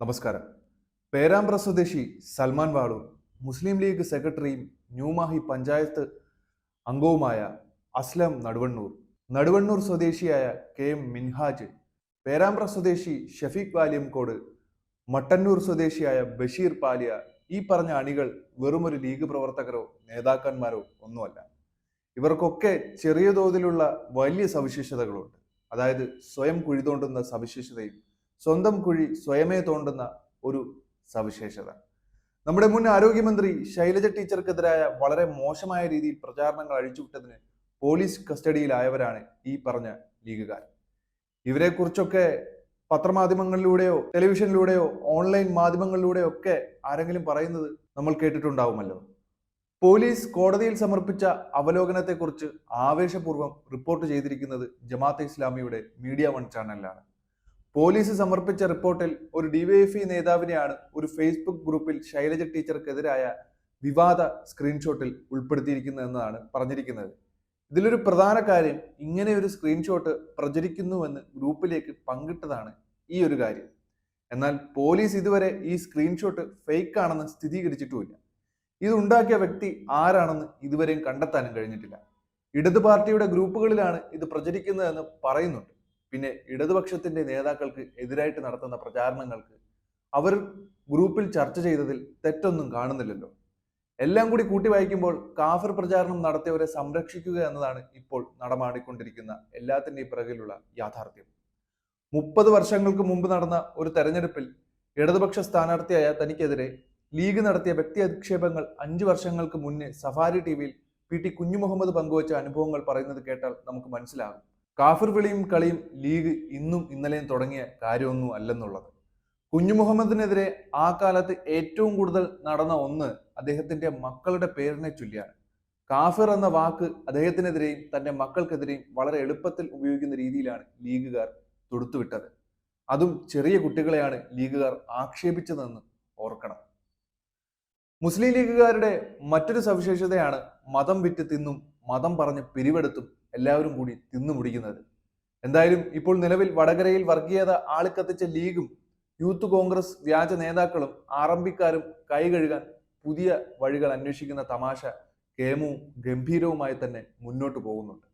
നമസ്കാരം. പേരാമ്പ്ര സ്വദേശി സൽമാൻ വാളു മുസ്ലിം ലീഗ് സെക്രട്ടറിയും ന്യൂമാഹി പഞ്ചായത്ത് അംഗവുമായ അസ്ലം നടുവണ്ണൂർ. നടുവണ്ണൂർ സ്വദേശിയായ കെ എം മിൻഹാജ് പേരാമ്പ്ര സ്വദേശി ഷഫീഖ് വാലിയംകോട് മട്ടന്നൂർ സ്വദേശിയായ ബഷീർ പാലിയ ഈ പറഞ്ഞ അണികൾ വെറുമൊരു ലീഗ് പ്രവർത്തകരോ നേതാക്കന്മാരോ ഒന്നുമല്ല. ഇവർക്കൊക്കെ ചെറിയ തോതിലുള്ള വലിയ സവിശേഷതകളുണ്ട്. അതായത് സ്വയം കുഴി തോണ്ടുന്ന സവിശേഷതയും സ്വന്തം കുഴി സ്വയമേ തോണ്ടുന്ന ഒരു സവിശേഷത. നമ്മുടെ മുൻ ആരോഗ്യമന്ത്രി ശൈലജ ടീച്ചർക്കെതിരായ വളരെ മോശമായ രീതിയിൽ പ്രചാരണങ്ങൾ അഴിച്ചുവിട്ടതിന് പോലീസ് കസ്റ്റഡിയിലായവരാണ് ഈ പറഞ്ഞ ലീഗുകാർ. ഇവരെക്കുറിച്ചൊക്കെ പത്രമാധ്യമങ്ങളിലൂടെയോ ടെലിവിഷനിലൂടെയോ ഓൺലൈൻ മാധ്യമങ്ങളിലൂടെയോ ഒക്കെ ആരെങ്കിലും പറയുന്നത് നമ്മൾ കേട്ടിട്ടുണ്ടാവുമല്ലോ. പോലീസ് കോടതിയിൽ സമർപ്പിച്ച അവലോകനത്തെക്കുറിച്ച് ആവേശപൂർവം റിപ്പോർട്ട് ചെയ്തിരിക്കുന്നത് ജമാഅത്തെ ഇസ്ലാമിയുടെ മീഡിയ വൺ ചാനലിലാണ്. പോലീസ് സമർപ്പിച്ച റിപ്പോർട്ടിൽ ഒരു ഡിവൈഎഫ്ഇ നേതാവിനെയാണ് ഒരു ഫേസ്ബുക്ക് ഗ്രൂപ്പിൽ ശൈലജ ടീച്ചർക്കെതിരായ വിവാദ സ്ക്രീൻഷോട്ടിൽ ഉൾപ്പെടുത്തിയിരിക്കുന്നത് എന്നതാണ് പറഞ്ഞിരിക്കുന്നത്. ഇതിലൊരു പ്രധാന കാര്യം ഇങ്ങനെ ഒരു സ്ക്രീൻഷോട്ട് പ്രചരിക്കുന്നുവെന്ന് ഗ്രൂപ്പിലേക്ക് പങ്കിട്ടതാണ് ഈ ഒരു കാര്യം. എന്നാൽ പോലീസ് ഇതുവരെ ഈ സ്ക്രീൻഷോട്ട് ഫേക്ക് ആണെന്ന് സ്ഥിരീകരിച്ചിട്ടുമില്ല. ഇതുണ്ടാക്കിയ വ്യക്തി ആരാണെന്ന് ഇതുവരെയും കണ്ടെത്താനും കഴിഞ്ഞിട്ടില്ല. ഇടതു പാർട്ടിയുടെ ഗ്രൂപ്പുകളിലാണ് ഇത് പ്രചരിക്കുന്നതെന്ന് പറയുന്നുണ്ട്. പിന്നെ ഇടതുപക്ഷത്തിന്റെ നേതാക്കൾക്ക് എതിരായിട്ട് നടത്തുന്ന പ്രചാരണങ്ങൾക്ക് അവർ ഗ്രൂപ്പിൽ ചർച്ച ചെയ്തതിൽ തെറ്റൊന്നും കാണുന്നില്ലല്ലോ. എല്ലാം കൂടി കൂട്ടി വായിക്കുമ്പോൾ കാഫർ പ്രചാരണം നടത്തിയവരെ സംരക്ഷിക്കുക എന്നതാണ് ഇപ്പോൾ നടമാടിക്കൊണ്ടിരിക്കുന്ന എല്ലാത്തിന്റെയും പിറകിലുള്ള യാഥാർത്ഥ്യം. മുപ്പത് വർഷങ്ങൾക്ക് മുമ്പ് നടന്ന ഒരു തെരഞ്ഞെടുപ്പിൽ ഇടതുപക്ഷ സ്ഥാനാർത്ഥിയായ തനിക്കെതിരെ ലീഗ് നടത്തിയ വ്യക്തി അധിക്ഷേപങ്ങൾ അഞ്ചു വർഷങ്ങൾക്ക് മുന്നേ സഫാരി ടി വിയിൽ പി ടി കുഞ്ഞുമുഹമ്മദ് പങ്കുവച്ച അനുഭവങ്ങൾ പറയുന്നത് കേട്ടാൽ നമുക്ക് മനസ്സിലാകും. കാഫിർ വിളിയും കളിയും ലീഗ് ഇന്നും ഇന്നലെയും തുടങ്ങിയ കാര്യമൊന്നും അല്ലെന്നുള്ളത്. കുഞ്ഞു മുഹമ്മദിനെതിരെ ആ കാലത്ത് ഏറ്റവും കൂടുതൽ നടന്ന ഒന്ന് അദ്ദേഹത്തിന്റെ മക്കളുടെ പേരിനെ ചൊല്ലിയാണ്. കാഫിർ എന്ന വാക്ക് അദ്ദേഹത്തിനെതിരെയും തന്റെ മക്കൾക്കെതിരെയും വളരെ എളുപ്പത്തിൽ ഉപയോഗിക്കുന്ന രീതിയിലാണ് ലീഗുകാർ തൊടുത്തുവിട്ടത്. അതും ചെറിയ കുട്ടികളെയാണ് ലീഗുകാർ ആക്ഷേപിച്ചതെന്ന് ഓർക്കണം. മുസ്ലിം ലീഗുകാരുടെ മറ്റൊരു സവിശേഷതയാണ് മതം വിറ്റ് തിന്നും മതം പറഞ്ഞ് പിരിവെടുത്തും എല്ലാവരും കൂടി തിന്നു മുടിക്കുന്നത് എന്തായാലും ഇപ്പോൾ നിലവിൽ വടകരയിൽ വർഗീയത ആളിക്കത്തിച്ച ലീഗും യൂത്ത് കോൺഗ്രസ് വ്യാജ നേതാക്കളും ആറംബിക്കാരും എം പിക്കാരും കൈ കഴുകാൻ പുതിയ വഴികൾ അന്വേഷിക്കുന്ന തമാശ കേമവും ഗംഭീരവുമായി തന്നെ മുന്നോട്ട് പോകുന്നുണ്ട്.